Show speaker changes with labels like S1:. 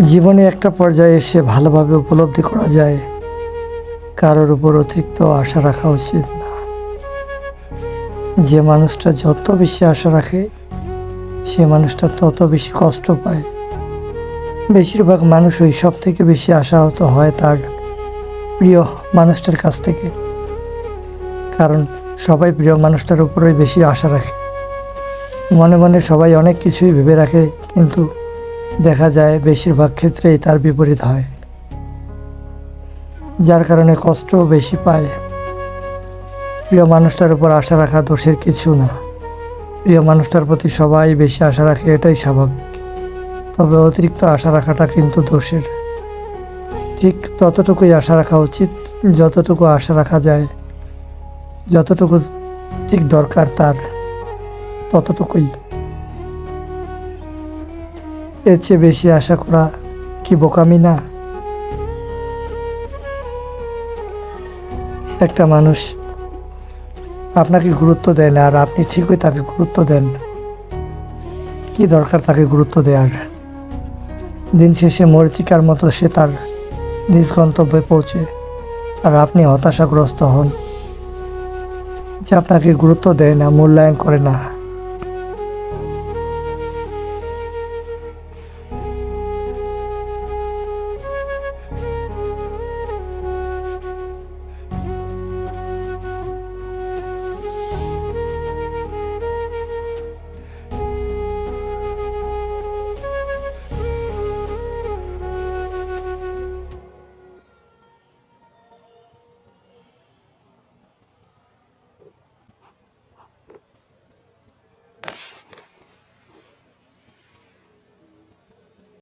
S1: জীবনে একটা পর্যায়ে এসে ভালোভাবে উপলব্ধি করা যায়। কারোর উপর অতিরিক্ত আশা রাখা উচিত না। যে মানুষটা যত বেশি আশা রাখে, সে মানুষটা তত বেশি কষ্ট পায়। বেশিরভাগ মানুষই সব থেকে বেশি আশাহত হয় তার প্রিয় মানুষটার কাছ থেকে। কারণ সবাই প্রিয় মানুষটার উপরেই বেশি আশা রাখে। মনে মনে সবাই অনেক কিছুই ভেবে রাখে, কিন্তু দেখা যায় বেশিরভাগ ক্ষেত্রেই তার বিপরীত হয়, যার কারণে কষ্টও বেশি পায়। প্রিয় মানুষটার উপর আশা রাখা দোষের কিছু না। প্রিয় মানুষটার প্রতি সবাই বেশি আশা রাখে, এটাই স্বাভাবিক। তবে অতিরিক্ত আশা রাখাটা কিন্তু দোষের। ঠিক ততটুকুই আশা রাখা উচিত, যতটুকু আশা রাখা যায়, যতটুকু ঠিক দরকার তার, ততটুকুই। এর চেয়ে বেশি আশা করা কি বোকামি না? একটা মানুষ আপনাকে গুরুত্ব দেয় না আর আপনি ঠিকই তাকে গুরুত্ব দেন। কি দরকার তাকে গুরুত্ব দেওয়ার দিন শেষে মরিচিকার মতো সে তার নিজ গন্তব্যে পৌঁছে আর আপনি হতাশাগ্রস্ত হন। যে আপনাকে গুরুত্ব দেয় না, মূল্যায়ন করে না।